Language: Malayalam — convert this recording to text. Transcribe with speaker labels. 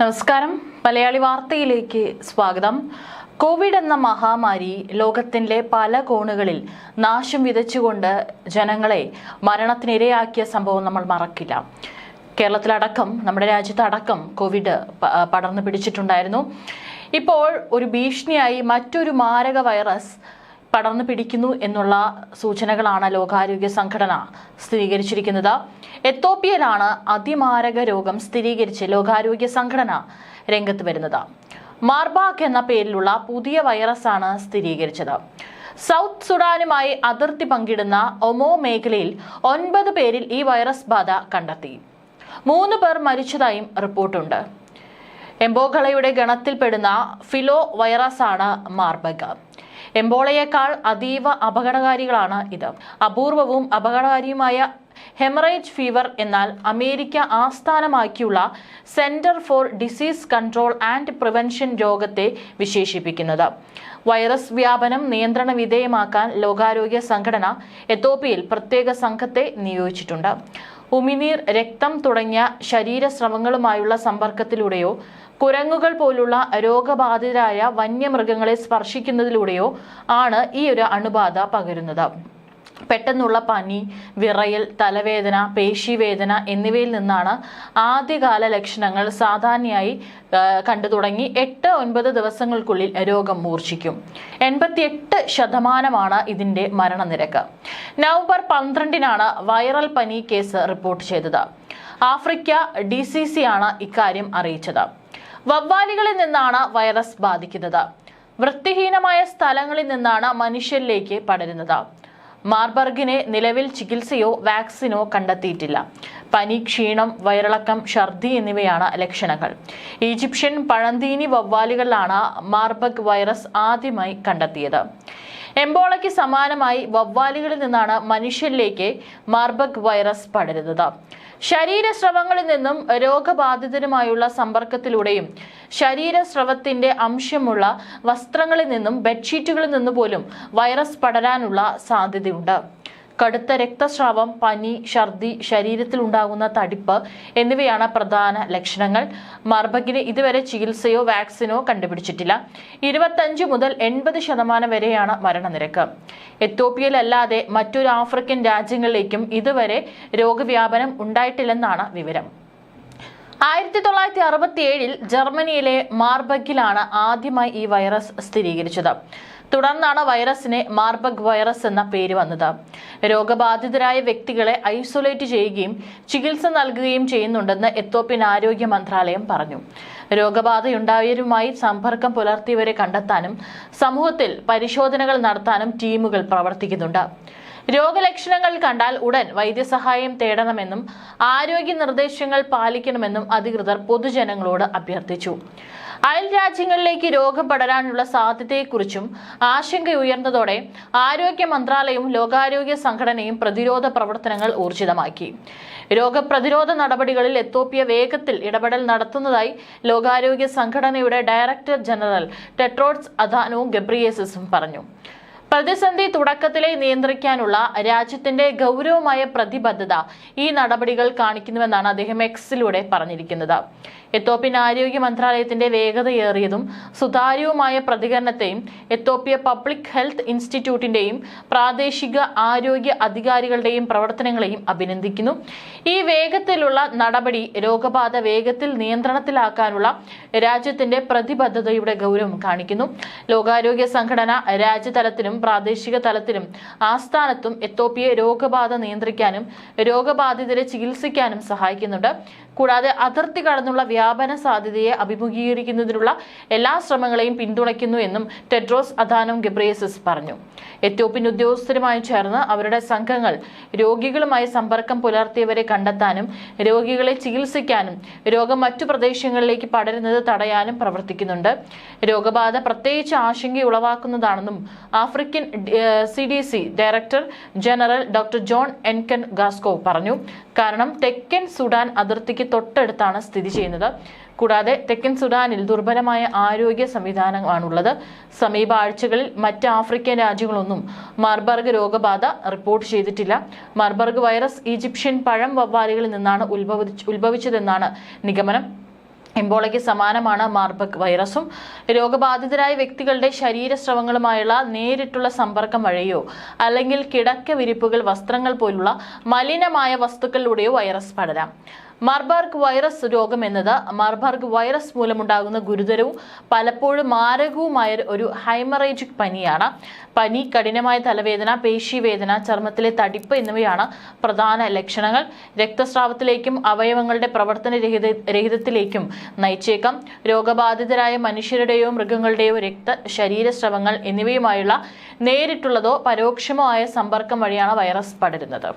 Speaker 1: നമസ്കാരം. മലയാളി വാർത്തയിലേക്ക് സ്വാഗതം. കോവിഡ് എന്ന മഹാമാരി ലോകത്തിന്റെ പല കോണുകളിൽ നാശം വിതച്ചുകൊണ്ട് ജനങ്ങളെ മരണത്തിനിരയാക്കിയ സംഭവം നമ്മൾ മറക്കില്ല. കേരളത്തിലടക്കം നമ്മുടെ രാജ്യത്തടക്കം കോവിഡ് പടർന്നു പിടിച്ചിട്ടുണ്ടായിരുന്നു. ഇപ്പോൾ ഒരു ഭീഷണിയായി മറ്റൊരു മാരക വൈറസ് പടർന്നു പിടിക്കുന്നു എന്നുള്ള സൂചനകളാണ് ലോകാരോഗ്യ സംഘടന സ്ഥിരീകരിച്ചിരിക്കുന്നത്. എത്തോപ്യയിലാണ് അതിമാരക രോഗം സ്ഥിരീകരിച്ച് ലോകാരോഗ്യ സംഘടന രംഗത്ത് വരുന്നത്. മാർബാക്ക് എന്ന പേരിലുള്ള പുതിയ വൈറസ് ആണ് സ്ഥിരീകരിച്ചത്. സൗത്ത് സുഡാനുമായി അതിർത്തി പങ്കിടുന്ന ഒമോ മേഖലയിൽ ഒൻപത് പേരിൽ ഈ വൈറസ് ബാധ കണ്ടെത്തി. മൂന്ന് പേർ മരിച്ചതായും റിപ്പോർട്ടുണ്ട്. എംബോകളയുടെ ഗണത്തിൽപ്പെടുന്ന ഫിലോ വൈറസ് ആണ് മാർബഗ്. എംബോളയേക്കാൾ അതീവ അപകടകാരികളാണ് ഇത്. അപൂർവവും അപകടകാരിയുമായ ഹെമറേജ് ഫീവർ എന്നാൽ America ആസ്ഥാനമാക്കിയുള്ള centre for disease control and prevention രോഗത്തെ വിശേഷിപ്പിക്കുന്നത്. വൈറസ് വ്യാപനം നിയന്ത്രണ വിധേയമാക്കാൻ ലോകാരോഗ്യ സംഘടന എത്തോപ്യയിൽ പ്രത്യേക സംഘത്തെ നിയോഗിച്ചിട്ടുണ്ട്. ഉമിനീർ രക്തം തുടങ്ങിയ ശരീരസ്രവങ്ങളുമായുള്ള സമ്പർക്കത്തിലൂടെയോ കുരങ്ങുകൾ പോലുള്ള രോഗബാധിതരായ വന്യമൃഗങ്ങളെ സ്പർശിക്കുന്നതിലൂടെയോ ആണ് ഈ ഒരു അണുബാധ പകരുന്നത്. പെട്ടെന്നുള്ള പനി വിറയൽ തലവേദന പേശിവേദന എന്നിവയിൽ നിന്നാണ് ആദ്യകാല ലക്ഷണങ്ങൾ സാധാരണയായി കണ്ടു തുടങ്ങി എട്ട് ഒൻപത് ദിവസങ്ങൾക്കുള്ളിൽ രോഗം മൂർച്ഛിക്കും. എൺപത്തിയെട്ട് ശതമാനമാണ് ഇതിന്റെ മരണനിരക്ക്. നവംബർ പന്ത്രണ്ടിനാണ് വൈറൽ പനി കേസ് റിപ്പോർട്ട് ചെയ്തത്. ആഫ്രിക്ക ഡി സി സി ആണ് ഇക്കാര്യം അറിയിച്ചത്. വവ്വാലികളിൽ നിന്നാണ് വൈറസ് ബാധിക്കുന്നത്. വൃത്തിഹീനമായ സ്ഥലങ്ങളിൽ നിന്നാണ് മനുഷ്യരിലേക്ക് പടരുന്നത്. മാർബർഗിനെ നിലവിൽ ചികിത്സയോ വാക്സിനോ കണ്ടെത്തിയിട്ടില്ല. പനി ക്ഷീണം വയറിളക്കം ഛർദി എന്നിവയാണ് ലക്ഷണങ്ങൾ. ഈജിപ്ഷ്യൻ പഴന്തീനി വവ്വാലുകളിലാണ് മാർബർഗ് വൈറസ് ആദ്യമായി കണ്ടെത്തിയത്. എംബോളയ്ക്ക് സമാനമായി വവ്വാലുകളിൽ നിന്നാണ് മനുഷ്യരിലേക്ക് മാർബർഗ് വൈറസ് പടരുന്നത്. ശരീരസ്രവങ്ങളിൽ നിന്നും രോഗബാധിതരുമായുള്ള സമ്പർക്കത്തിലൂടെയും ശരീരസ്രവത്തിന്റെ അംശമുള്ള വസ്ത്രങ്ങളിൽ നിന്നും ബെഡ്ഷീറ്റുകളിൽ നിന്നുപോലും വൈറസ് പടരാനുള്ള സാധ്യതയുണ്ട്. കടുത്ത രക്തസ്രാവം പനി ഛർദി ശരീരത്തിൽ ഉണ്ടാകുന്ന തടിപ്പ് എന്നിവയാണ് പ്രധാന ലക്ഷണങ്ങൾ. മർബഗിന് ഇതുവരെ ചികിത്സയോ വാക്സിനോ കണ്ടുപിടിച്ചിട്ടില്ല. ഇരുപത്തഞ്ച് മുതൽ എൺപത് ശതമാനം വരെയാണ് മരണനിരക്ക്. എത്തോപ്യയിലല്ലാതെ മറ്റൊരു ആഫ്രിക്കൻ രാജ്യങ്ങളിലേക്കും ഇതുവരെ രോഗവ്യാപനം ഉണ്ടായിട്ടില്ലെന്നാണ് വിവരം. ആയിരത്തി തൊള്ളായിരത്തി അറുപത്തി ഏഴിൽ ജർമ്മനിയിലെ മാർബഗിലാണ് ആദ്യമായി ഈ വൈറസ് സ്ഥിരീകരിച്ചത്. തുടർന്നാണ് വൈറസിന് മാർബഗ് വൈറസ് എന്ന പേര് വന്നത്. രോഗബാധിതരായ വ്യക്തികളെ ഐസൊലേറ്റ് ചെയ്യുകയും ചികിത്സ നൽകുകയും ചെയ്യുന്നുണ്ടെന്ന് എത്തോപ്യൻ ആരോഗ്യ മന്ത്രാലയം പറഞ്ഞു. രോഗബാധയുണ്ടായവരുമായി സമ്പർക്കം പുലർത്തിയവരെ കണ്ടെത്താനും സമൂഹത്തിൽ പരിശോധനകൾ നടത്താനും ടീമുകൾ പ്രവർത്തിക്കുന്നുണ്ട്. രോഗലക്ഷണങ്ങൾ കണ്ടാൽ ഉടൻ വൈദ്യസഹായം തേടണമെന്നും ആരോഗ്യ നിർദ്ദേശങ്ങൾ പാലിക്കണമെന്നും അധികൃതർ പൊതുജനങ്ങളോട് അഭ്യർത്ഥിച്ചു. അയൽ രാജ്യങ്ങളിലേക്ക് രോഗം പടരാനുള്ള സാധ്യതയെക്കുറിച്ചും ആശങ്കയുയർന്നതോടെ ആരോഗ്യ മന്ത്രാലയവും ലോകാരോഗ്യ സംഘടനയും പ്രതിരോധ പ്രവർത്തനങ്ങൾ ഊർജിതമാക്കി. രോഗപ്രതിരോധ നടപടികളിൽ എത്തോപ്യ വേഗത്തിൽ ഇടപെടൽ നടത്തുന്നതായി ലോകാരോഗ്യ സംഘടനയുടെ ഡയറക്ടർ ജനറൽ ടെട്രോഡ്സ് അദാനോ ഗബ്രിയേസസും പറഞ്ഞു. പ്രതിസന്ധി തുടക്കത്തിലെ നിയന്ത്രിക്കാനുള്ള രാജ്യത്തിന്റെ ഗൗരവമായ പ്രതിബദ്ധത ഈ നടപടികൾ കാണിക്കുന്നുവെന്നാണ് അദ്ദേഹം എക്സിലൂടെ പറഞ്ഞിരിക്കുന്നത്. എത്തോപ്യൻ ആരോഗ്യ മന്ത്രാലയത്തിന്റെ വേഗതയേറിയതും സുതാര്യവുമായ പ്രതികരണത്തെയും എത്തോപ്യ പബ്ലിക് ഹെൽത്ത് ഇൻസ്റ്റിറ്റ്യൂട്ടിന്റെയും പ്രാദേശിക ആരോഗ്യ അധികാരികളുടെയും പ്രവർത്തനങ്ങളെയും അഭിനന്ദിക്കുന്നു. ഈ വേഗത്തിലുള്ള നടപടി രോഗബാധ വേഗത്തിൽ നിയന്ത്രണത്തിലാക്കാനുള്ള രാജ്യത്തിന്റെ പ്രതിബദ്ധതയുടെ ഗൗരവം കാണിക്കുന്നു. ലോകാരോഗ്യ സംഘടന രാജ്യതലത്തിലും പ്രാദേശിക തലത്തിലും ആസ്ഥാനത്തും എത്തോപ്യയെ രോഗബാധ നിയന്ത്രിക്കാനും രോഗബാധിതരെ ചികിത്സിക്കാനും സഹായിക്കുന്നുണ്ട്. കൂടാതെ അതിർത്തി കടന്നുള്ള വ്യാപന സാധ്യതയെ അഭിമുഖീകരിക്കുന്നതിനുള്ള എല്ലാ ശ്രമങ്ങളെയും പിന്തുണയ്ക്കുന്നു എന്നും ടെഡ്രോസ് അദാനം ഗബ്രിയസസ് പറഞ്ഞു. എത്യോപ്യൻ ഉദ്യോഗസ്ഥരുമായി ചേർന്ന് അവരുടെ സംഘങ്ങൾ രോഗികളുമായി സമ്പർക്കം പുലർത്തിയവരെ കണ്ടെത്താനും രോഗികളെ ചികിത്സിക്കാനും രോഗം മറ്റു പ്രദേശങ്ങളിലേക്ക് പടരുന്നത് തടയാനും പ്രവർത്തിക്കുന്നുണ്ട്. രോഗബാധ പ്രത്യേകിച്ച് ആശങ്ക ഉളവാക്കുന്നതാണെന്നും African C director general doctor John Nkengasong പറഞ്ഞു. കാരണം തെക്കൻ സുഡാൻ അതിർത്തിക്ക് തൊട്ടടുത്താണ് സ്ഥിതി ചെയ്യുന്നത്. കൂടാതെ തെക്കൻ സുഡാനിൽ ദുർബലമായ ആരോഗ്യ സംവിധാനമാണുള്ളത് സമീപ ആഴ്ചകളിൽ മറ്റ് ആഫ്രിക്കൻ രാജ്യങ്ങളൊന്നും മാർബർഗ് രോഗബാധ റിപ്പോർട്ട് ചെയ്തിട്ടില്ല. മാർബർഗ് വൈറസ് ഈജിപ്ഷ്യൻ പഴം വവ്വാലുകളിൽ നിന്നാണ് ഉത്ഭവിച്ച ഉത്ഭവിച്ചതെന്നാണ് നിഗമനം. എംബോളയ്ക്ക് സമാനമാണ് മാർബക് വൈറസും. രോഗബാധിതരായ വ്യക്തികളുടെ ശരീരസ്രവങ്ങളുമായുള്ള നേരിട്ടുള്ള സമ്പർക്കം വഴിയോ അല്ലെങ്കിൽ കിടക്ക വിരിപ്പുകൾ വസ്ത്രങ്ങൾ പോലുള്ള മലിനമായ വസ്തുക്കളിലൂടെയോ വൈറസ് പടരാം. മാർബർഗ് വൈറസ് രോഗം എന്നത് മാർബർഗ് വൈറസ് മൂലമുണ്ടാകുന്ന ഗുരുതരവും പലപ്പോഴും മാരകവുമായ ഒരു ഹൈമറേജിക് പനിയാണ്. പനി കഠിനമായ തലവേദന പേശിവേദന ചർമ്മത്തിലെ തടിപ്പ് എന്നിവയാണ് പ്രധാന ലക്ഷണങ്ങൾ. രക്തസ്രാവത്തിലേക്കും അവയവങ്ങളുടെ പ്രവർത്തന രഹിത രഹിതത്തിലേക്കും നയിച്ചേക്കാം. രോഗബാധിതരായ മനുഷ്യരുടെയോ മൃഗങ്ങളുടെയോ രക്ത ശരീരസ്രവങ്ങൾ എന്നിവയുമായുള്ള നേരിട്ടുള്ളതോ പരോക്ഷമോ ആയ സമ്പർക്കം വഴിയാണ് വൈറസ് പടരുന്നത്.